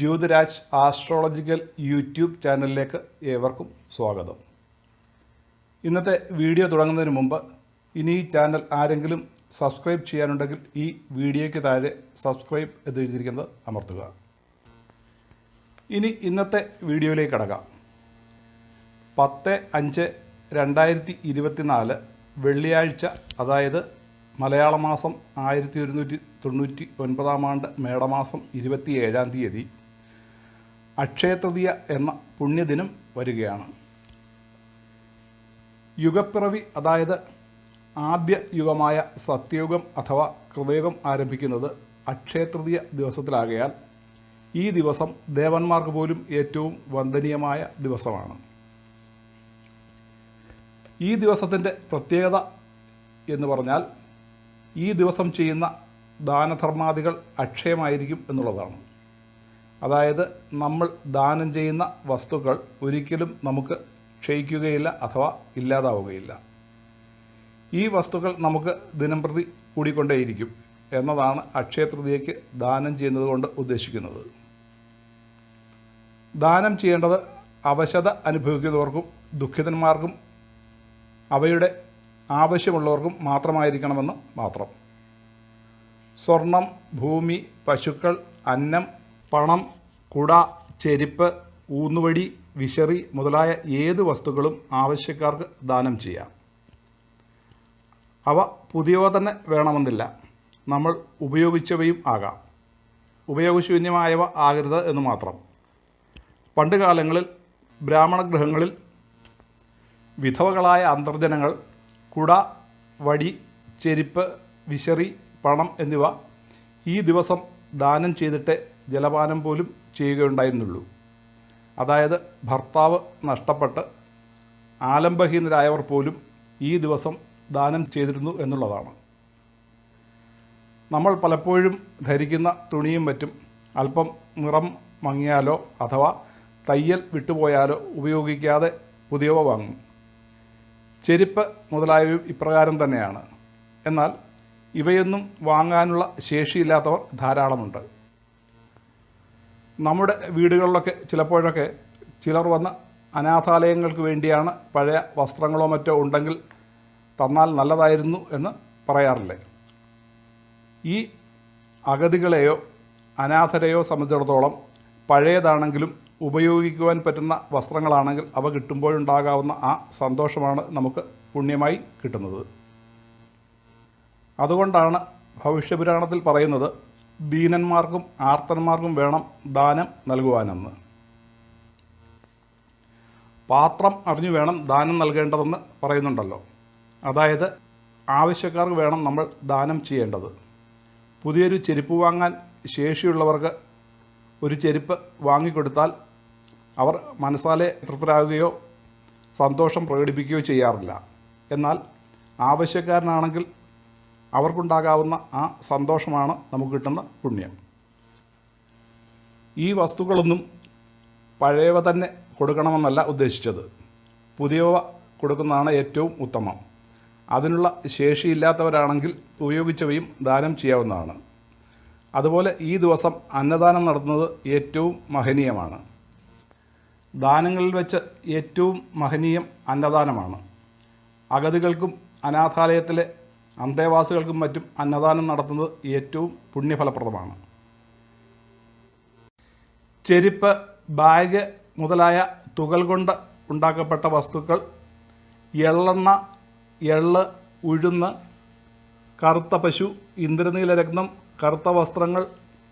Jyothiraj astrological YouTube ചാനലിലേക്ക് ഏവർക്കും സ്വാഗതം. ഇന്നത്തെ വീഡിയോ തുടങ്ങുന്നതിന് മുമ്പ് ഇനി ഈ ചാനൽ ആരെങ്കിലും സബ്സ്ക്രൈബ് ചെയ്യാനുണ്ടെങ്കിൽ ഈ വീഡിയോയ്ക്ക് താഴെ സബ്സ്ക്രൈബ് എന്ന് എഴുതിയിരിക്കുന്നത് അമർത്തുക. ഇനി ഇന്നത്തെ വീഡിയോയിലേക്ക് കടക്കാം. പത്ത് അഞ്ച് രണ്ടായിരത്തി ഇരുപത്തിനാല് വെള്ളിയാഴ്ച അതായത് മലയാള മാസം ആയിരത്തി ഒരുന്നൂറ്റി തൊണ്ണൂറ്റി ഒൻപതാം ആണ്ട് മേടമാസം ഇരുപത്തി ഏഴാം തീയതി അക്ഷയതൃതീയ എന്ന പുണ്യദിനം വരികയാണ്. യുഗപ്പിറവി അതായത് ആദ്യ യുഗമായ സത്യയുഗം അഥവാ കൃതയുഗം ആരംഭിക്കുന്നത് അക്ഷയതൃതീയ ദിവസത്തിലാകയാൽ ഈ ദിവസം ദേവന്മാർക്ക് പോലും ഏറ്റവും വന്ദനീയമായ ദിവസമാണ്. ഈ ദിവസത്തിന്റെ പ്രത്യേകത എന്ന് പറഞ്ഞാൽ ഈ ദിവസം ചെയ്യുന്ന ദാനധർമാദികൾ അക്ഷയമായിരിക്കും എന്നുള്ളതാണ്. അതായത് നമ്മൾ ദാനം ചെയ്യുന്ന വസ്തുക്കൾ ഒരിക്കലും നമുക്ക് ക്ഷയിക്കുകയില്ല അഥവാ ഇല്ലാതാവുകയില്ല. ഈ വസ്തുക്കൾ നമുക്ക് ദിനംപ്രതി കൂടിക്കൊണ്ടേയിരിക്കും എന്നതാണ് അക്ഷയതൃതിയയ്ക്ക് ദാനം ചെയ്യുന്നത് കൊണ്ട് ഉദ്ദേശിക്കുന്നത്. ദാനം ചെയ്യേണ്ടത് അവശത അനുഭവിക്കുന്നവർക്കും ദുഃഖിതന്മാർക്കും അവയുടെ ആവശ്യമുള്ളവർക്കും മാത്രമായിരിക്കണമെന്ന് മാത്രം. സ്വർണം ഭൂമി പശുക്കൾ അന്നം പണം കുട ചെരുപ്പ് ഊന്നുവടി വിശറി മുതലായ ഏത് വസ്തുക്കളും ആവശ്യക്കാർക്ക് ദാനം ചെയ്യാം. അവ പുതിയവ തന്നെ വേണമെന്നില്ല. നമ്മൾ ഉപയോഗിച്ചവയും ആകാം. ഉപയോഗശൂന്യമായവ ആകരുത് എന്ന് മാത്രം. പണ്ട് കാലങ്ങളിൽ ബ്രാഹ്മണ ഗൃഹങ്ങളിൽ വിധവകളായ അന്തർജനങ്ങൾ കുട വടി ചെരുപ്പ് വിശറി പണം എന്നിവ ഈ ദിവസം ദാനം ചെയ്തിട്ട് ജലപാനം പോലും ചെയ്യുകയുണ്ടായിരുന്നുള്ളൂ. അതായത് ഭർത്താവ് നഷ്ടപ്പെട്ട് ആലംബഹീനരായവർ പോലും ഈ ദിവസം ദാനം ചെയ്തിരുന്നു എന്നുള്ളതാണ്. നമ്മൾ പലപ്പോഴും ധരിക്കുന്ന തുണിയും മറ്റും അല്പം നിറം മങ്ങിയാലോ അഥവാ തയ്യൽ വിട്ടുപോയാലോ ഉപയോഗിക്കാതെ പുതിയവ വാങ്ങും. ചെരുപ്പ് മുതലായവയും ഇപ്രകാരം തന്നെയാണ്. എന്നാൽ ഇവയൊന്നും വാങ്ങാനുള്ള ശേഷിയില്ലാത്തവർ ധാരാളമുണ്ട്. നമ്മുടെ വീടുകളിലൊക്കെ ചിലപ്പോഴൊക്കെ ചിലർ വന്ന് അനാഥാലയങ്ങൾക്ക് വേണ്ടിയാണ് പഴയ വസ്ത്രങ്ങളോ മറ്റോ ഉണ്ടെങ്കിൽ തന്നാൽ നല്ലതായിരുന്നു എന്ന് പറയാറില്ലേ? ഈ അഗതികളെയോ അനാഥരെയോ സംബന്ധിച്ചിടത്തോളം പഴയതാണെങ്കിലും ഉപയോഗിക്കുവാൻ പറ്റുന്ന വസ്ത്രങ്ങളാണെങ്കിൽ അവ കിട്ടുമ്പോഴുണ്ടാകാവുന്ന ആ സന്തോഷമാണ് നമുക്ക് പുണ്യമായി കിട്ടുന്നത്. അതുകൊണ്ടാണ് ഭവിഷ്യപുരാണത്തിൽ പറയുന്നത് ദീനന്മാർക്കും ആർത്തന്മാർക്കും വേണം ദാനം നൽകുവാനെന്ന്. പാത്രം അറിഞ്ഞു വേണം ദാനം നൽകേണ്ടതെന്ന് പറയുന്നുണ്ടല്ലോ. അതായത് ആവശ്യക്കാർക്ക് വേണം നമ്മൾ ദാനം ചെയ്യേണ്ടത്. പുതിയൊരു ചെരുപ്പ് വാങ്ങാൻ ശേഷിയുള്ളവർക്ക് ഒരു ചെരുപ്പ് വാങ്ങിക്കൊടുത്താൽ അവർ മനസ്സാലെ തൃപ്തരാകുകയോ സന്തോഷം പ്രകടിപ്പിക്കുകയോ ചെയ്യാറില്ല. എന്നാൽ ആവശ്യക്കാരനാണെങ്കിൽ അവർക്കുണ്ടാകാവുന്ന ആ സന്തോഷമാണ് നമുക്ക് കിട്ടുന്ന പുണ്യം. ഈ വസ്തുക്കളൊന്നും പഴയവ തന്നെ കൊടുക്കണമെന്നല്ല ഉദ്ദേശിച്ചത്. പുതിയവ കൊടുക്കുന്നതാണ് ഏറ്റവും ഉത്തമം. അതിനുള്ള ശേഷിയില്ലാത്തവരാണെങ്കിൽ ഉപയോഗിച്ചവയും ദാനം ചെയ്യാവുന്നതാണ്. അതുപോലെ ഈ ദിവസം അന്നദാനം നടത്തുന്നത് ഏറ്റവും മഹനീയമാണ്. ദാനങ്ങളിൽ വെച്ച് ഏറ്റവും മഹനീയം അന്നദാനമാണ്. അഗതികൾക്കും അനാഥാലയത്തിലെ അന്തേവാസികൾക്കും മറ്റും അന്നദാനം നടത്തുന്നത് ഏറ്റവും പുണ്യഫലപ്രദമാണ്. ചെരുപ്പ് ബാഗ് മുതലായ തുകൽ കൊണ്ട് ഉണ്ടാക്കപ്പെട്ട വസ്തുക്കൾ എള്ളെണ്ണ എള്ള് ഉഴുന്ന് കറുത്ത പശു ഇന്ദ്രനീല കറുത്ത വസ്ത്രങ്ങൾ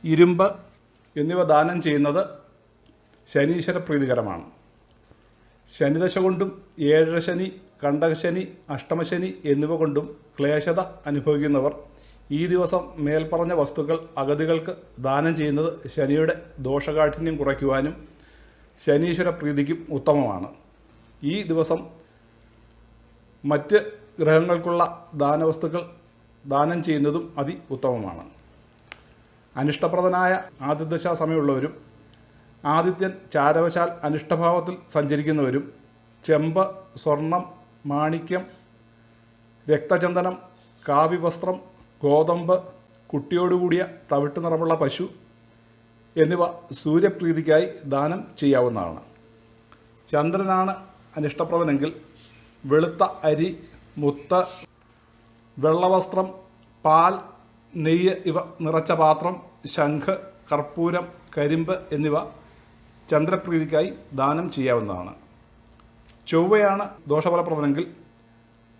ഇരുമ്പ് എന്നിവ ദാനം ചെയ്യുന്നത് ശനീശ്വര പ്രീതികരമാണ് ശനിദശ കൊണ്ടും ഏഴര ശനി കണ്ടകശനി അഷ്ടമശനി എന്നിവ കൊണ്ടും ക്ലേശത അനുഭവിക്കുന്നവർ ഈ ദിവസം മേൽപ്പറഞ്ഞ വസ്തുക്കൾ അഗതികൾക്ക് ദാനം ചെയ്യുന്നത് ശനിയുടെ ദോഷകാഠിന്യം കുറയ്ക്കുവാനും ശനീശ്വര പ്രീതിക്കും ഉത്തമമാണ്. ഈ ദിവസം മറ്റ് ഗ്രഹങ്ങൾക്കുള്ള ദാനവസ്തുക്കൾ ദാനം ചെയ്യുന്നതും അതി ഉത്തമമാണ്. അനിഷ്ടപ്രദനായ ആദിത്യദശാ സമയമുള്ളവരും ആദിത്യൻ ചാരവശാൽ അനിഷ്ടഭാവത്തിൽ സഞ്ചരിക്കുന്നവരും ചെമ്പ് സ്വർണം മാണിക്യം രക്തചന്ദനം കാവ്യവസ്ത്രം ഗോതമ്പ് കുട്ടിയോടുകൂടിയ തവിട്ട് നിറമുള്ള പശു എന്നിവ സൂര്യപ്രീതിക്കായി ദാനം ചെയ്യാവുന്നതാണ്. ചന്ദ്രനാണ് അനിഷ്ടപ്രദനെങ്കിൽ വെളുത്ത അരി മുത്ത് വെള്ളവസ്ത്രം പാൽ നെയ്യ് ഇവ നിറച്ച പാത്രം ശംഖ് കർപ്പൂരം കരിമ്പ് എന്നിവ ചന്ദ്രപ്രീതിക്കായി ദാനം ചെയ്യാവുന്നതാണ്. ചൊവ്വയാണ് ദോഷഫലപ്രദമെങ്കിൽ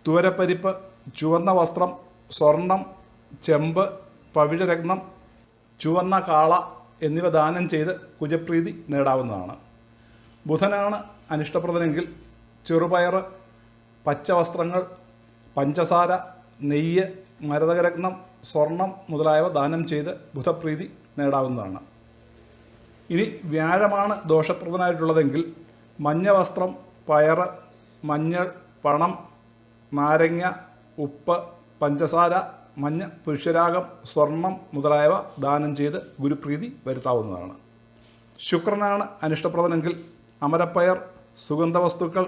തുവരപ്പരിപ്പ് ചുവന്ന വസ്ത്രം സ്വർണം ചെമ്പ് പവിഴരത്നം ചുവന്ന കാള എന്നിവ ദാനം ചെയ്ത് കുജപ്രീതി നേടാവുന്നതാണ്. ബുധനാണ് അനിഷ്ടപ്രദനെങ്കിൽ ചെറുപയർ പച്ചവസ്ത്രങ്ങൾ പഞ്ചസാര നെയ്യ് മരതകരത്നം സ്വർണം മുതലായവ ദാനം ചെയ്ത് ബുധപ്രീതി നേടാവുന്നതാണ്. ഇനി വ്യാഴമാണ് ദോഷപ്രദനായിട്ടുള്ളതെങ്കിൽ മഞ്ഞ വസ്ത്രം പയറ് മഞ്ഞൾ പണം നാരങ്ങ ഉപ്പ് പഞ്ചസാര മഞ്ഞ പുരുഷരാഗം സ്വർണം മുതലായവ ദാനം ചെയ്ത് ഗുരുപ്രീതി വരുത്താവുന്നതാണ്. ശുക്രനാണ് അനിഷ്ടപ്രദനെങ്കിൽ അമരപ്പയർ സുഗന്ധവസ്തുക്കൾ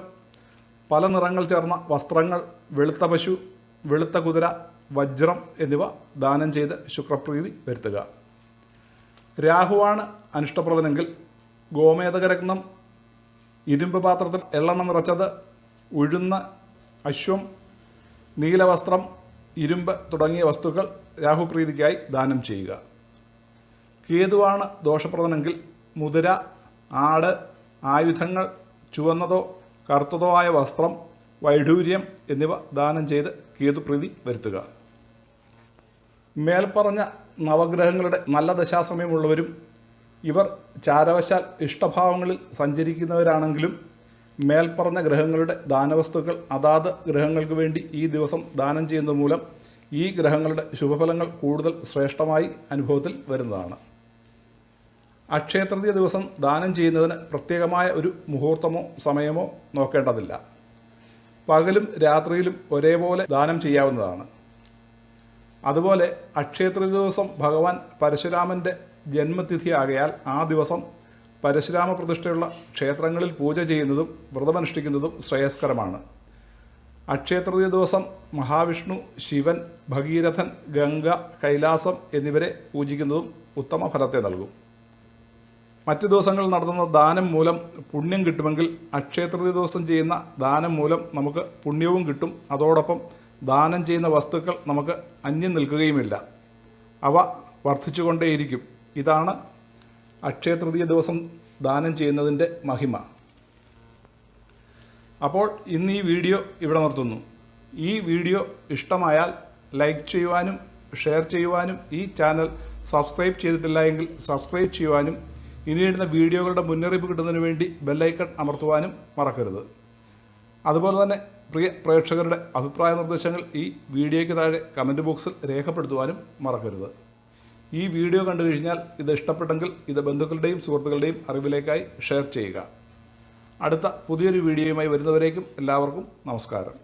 പല നിറങ്ങൾ ചേർന്ന വസ്ത്രങ്ങൾ വെളുത്ത പശു വെളുത്ത കുതിര വജ്രം എന്നിവ ദാനം ചെയ്ത് ശുക്രപ്രീതി വരുത്തുക. രാഹുവാണ് അനിഷ്ടപ്രദനെങ്കിൽ ഗോമേതകരത്നം ഇരുമ്പ് പാത്രത്തിൽ എള്ളെണ്ണ നിറച്ചത് ഉഴുന്ന അശ്വം നീലവസ്ത്രം ഇരുമ്പ് തുടങ്ങിയ വസ്തുക്കൾ രാഹുപ്രീതിക്കായി ദാനം ചെയ്യുക. കേതുവാണ് ദോഷപ്രദനെങ്കിൽ മുതിര ആട് ആയുധങ്ങൾ ചുവന്നതോ കറുത്തതോ ആയ വസ്ത്രം വൈഡൂര്യം എന്നിവ ദാനം ചെയ്ത് കേതുപ്രീതി വരുത്തുക. മേൽപ്പറഞ്ഞ നവഗ്രഹങ്ങളുടെ നല്ല ദശാസമയമുള്ളവരും ഇവർ ചാരവശാൽ ഇഷ്ടഭാവങ്ങളിൽ സഞ്ചരിക്കുന്നവരാണെങ്കിലും മേൽപ്പറഞ്ഞ ഗ്രഹങ്ങളുടെ ദാനവസ്തുക്കൾ അതാത് ഗ്രഹങ്ങൾക്ക് വേണ്ടി ഈ ദിവസം ദാനം ചെയ്യുന്നത് മൂലം ഈ ഗ്രഹങ്ങളുടെ ശുഭഫലങ്ങൾ കൂടുതൽ ശ്രേഷ്ഠമായി അനുഭവത്തിൽ വരുന്നതാണ്. അക്ഷയതൃതീയ ദിവസം ദാനം ചെയ്യുന്നതിന് പ്രത്യേകമായ ഒരു മുഹൂർത്തമോ സമയമോ നോക്കേണ്ടതില്ല. പകലും രാത്രിയിലും ഒരേപോലെ ദാനം ചെയ്യാവുന്നതാണ്. അതുപോലെ അക്ഷയതൃതീയ ദിവസം ഭഗവാൻ പരശുരാമന്റെ ജന്മതിഥിയാകയാൽ ആ ദിവസം പരശുരാമ പ്രതിഷ്ഠയുള്ള ക്ഷേത്രങ്ങളിൽ പൂജ ചെയ്യുന്നതും വ്രതമനുഷ്ഠിക്കുന്നതും ശ്രേയസ്കരമാണ്. അക്ഷയതൃതീയ ദിവസം മഹാവിഷ്ണു ശിവൻ ഭഗീരഥൻ ഗംഗ കൈലാസം എന്നിവരെ പൂജിക്കുന്നതും ഉത്തമ ഫലത്തെ നൽകും. മറ്റു ദിവസങ്ങളിൽ നടത്തുന്ന ദാനം മൂലം പുണ്യം കിട്ടുമെങ്കിൽ അക്ഷയതൃതീയ ദിവസം ചെയ്യുന്ന ദാനം മൂലം നമുക്ക് പുണ്യവും കിട്ടും. അതോടൊപ്പം ദാനം ചെയ്യുന്ന വസ്തുക്കൾ നമുക്ക് അന്യം നിൽക്കുകയുമില്ല. അവ വർദ്ധിച്ചുകൊണ്ടേയിരിക്കും. ഇതാണ് അക്ഷയതൃതീയ ദിവസം ദാനം ചെയ്യുന്നതിന്റെ മഹിമ. അപ്പോൾ ഇന്ന് ഈ വീഡിയോ ഇവിടെ നിർത്തുന്നു. ഈ വീഡിയോ ഇഷ്ടമായാൽ ലൈക്ക് ചെയ്യുവാനും ഷെയർ ചെയ്യുവാനും ഈ ചാനൽ സബ്സ്ക്രൈബ് ചെയ്തിട്ടില്ല എങ്കിൽ സബ്സ്ക്രൈബ് ചെയ്യുവാനും ഇനിയിടുന്ന വീഡിയോകളുടെ മുന്നറിയിപ്പ് കിട്ടുന്നതിന് വേണ്ടി ബെല്ലൈക്കൺ അമർത്തുവാനും മറക്കരുത്. അതുപോലെ തന്നെ പ്രിയ പ്രേക്ഷകരുടെ അഭിപ്രായ നിർദ്ദേശങ്ങൾ ഈ വീഡിയോയ്ക്ക് താഴെ കമന്റ് ബോക്സിൽ രേഖപ്പെടുത്തുവാനും മറക്കരുത്. ഈ വീഡിയോ കണ്ടു കഴിഞ്ഞാൽ ഇത് ഇഷ്ടപ്പെട്ടെങ്കിൽ ഇത് ബന്ധുക്കളുടെയും സുഹൃത്തുക്കളുടെയും അറിവിലേക്കായി ഷെയർ ചെയ്യുക. അടുത്ത പുതിയൊരു വീഡിയോയുമായി വരുന്നവരേക്കും എല്ലാവർക്കും നമസ്കാരം.